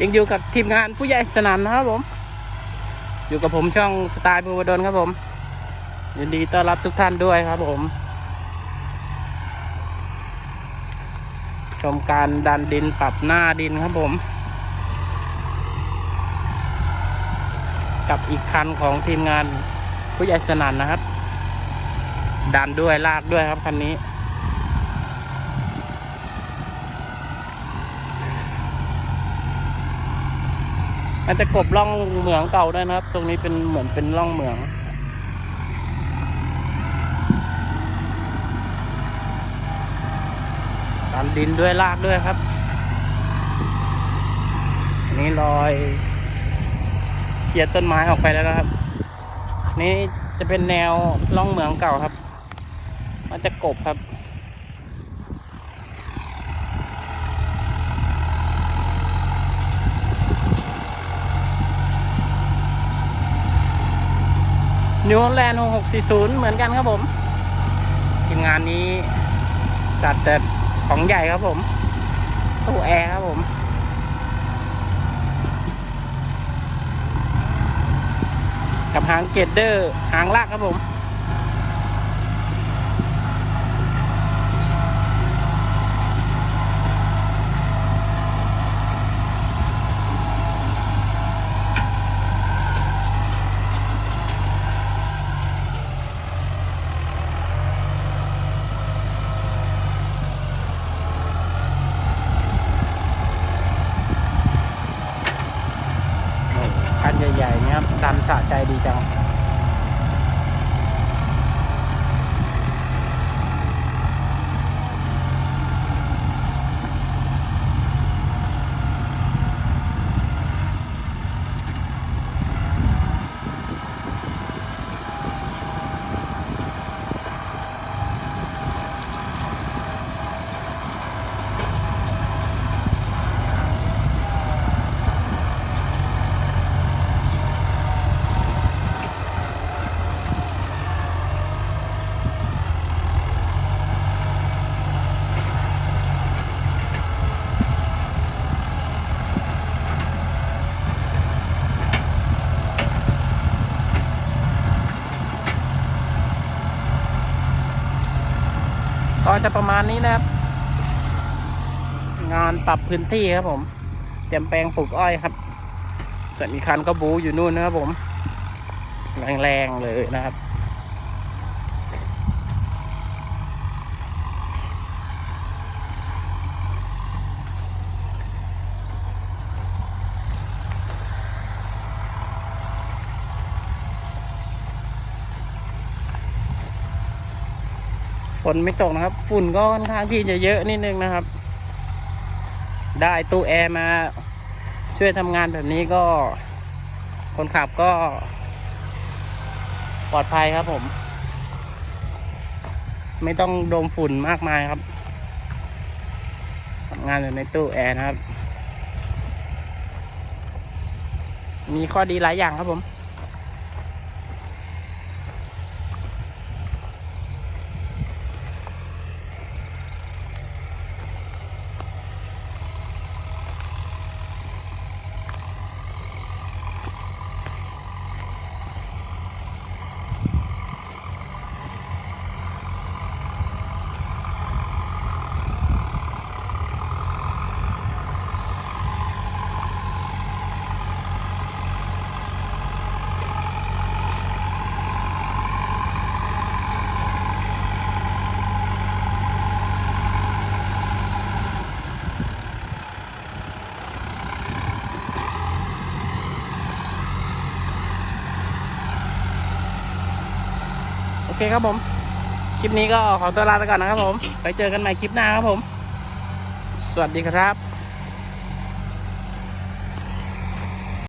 ยังอยู่กับทีมงานผู้ใหญ่สนามนะครับผม อยู่กับผมช่องสไตล์บูวดลครับผมยินดีต้อนรับทุกท่านด้วยครับผม ชมการดันดินปรับหน้าดินครับผม กับอีกคันของทีมงานผู้ใหญ่สนันนะครับ ดันด้วยลากด้วยครับคันนี้ มันจะกบร่องเหมืองเก่าด้วยนะครับ ตรงนี้เป็นเหมือนเป็นร่องเหมืองดันดินด้วยลากด้วยครับอันนี้ลอยเคลียร์ต้นไม้ออกไปแล้วนะครับ นี่จะเป็นแนวร่องเหมืองเก่าครับ มันจะกบครับ นิวแลนด์6640 เหมือนกันครับผม ทีมงานนี้จัดแต่ของใหญ่ครับผม ตู้แอร์ครับผม กับหางเกตเดอร์หางลากครับผม คันให ตามสะใจดีจัง จะประมาณนี้นะครับ งานปรับพื้นที่ครับผม เตรียมแปลงปลูกอ้อยครับส่วนอีกคันก็บูอยู่นู่นนะครับผม แรงๆเลยนะครับ ฝนไม่ตกนะครับ ฝุ่นก็ค่อนข้างที่จะเยอะนิดนึงนะครับ ได้ตู้แอร์มาช่วยทำงานแบบนี้ก็ คนขับก็ ปลอดภัยครับผม ไม่ต้องโดมฝุ่นมากมายครับทำงานอยู่ในตู้แอร์นะครับ มีข้อดีหลายอย่างครับผม เคครับผม คลิปนี้ก็ขอตัวลาไปก่อนนะครับผม ไปเจอกันใหม่คลิปหน้าครับผม สวัสดีครับ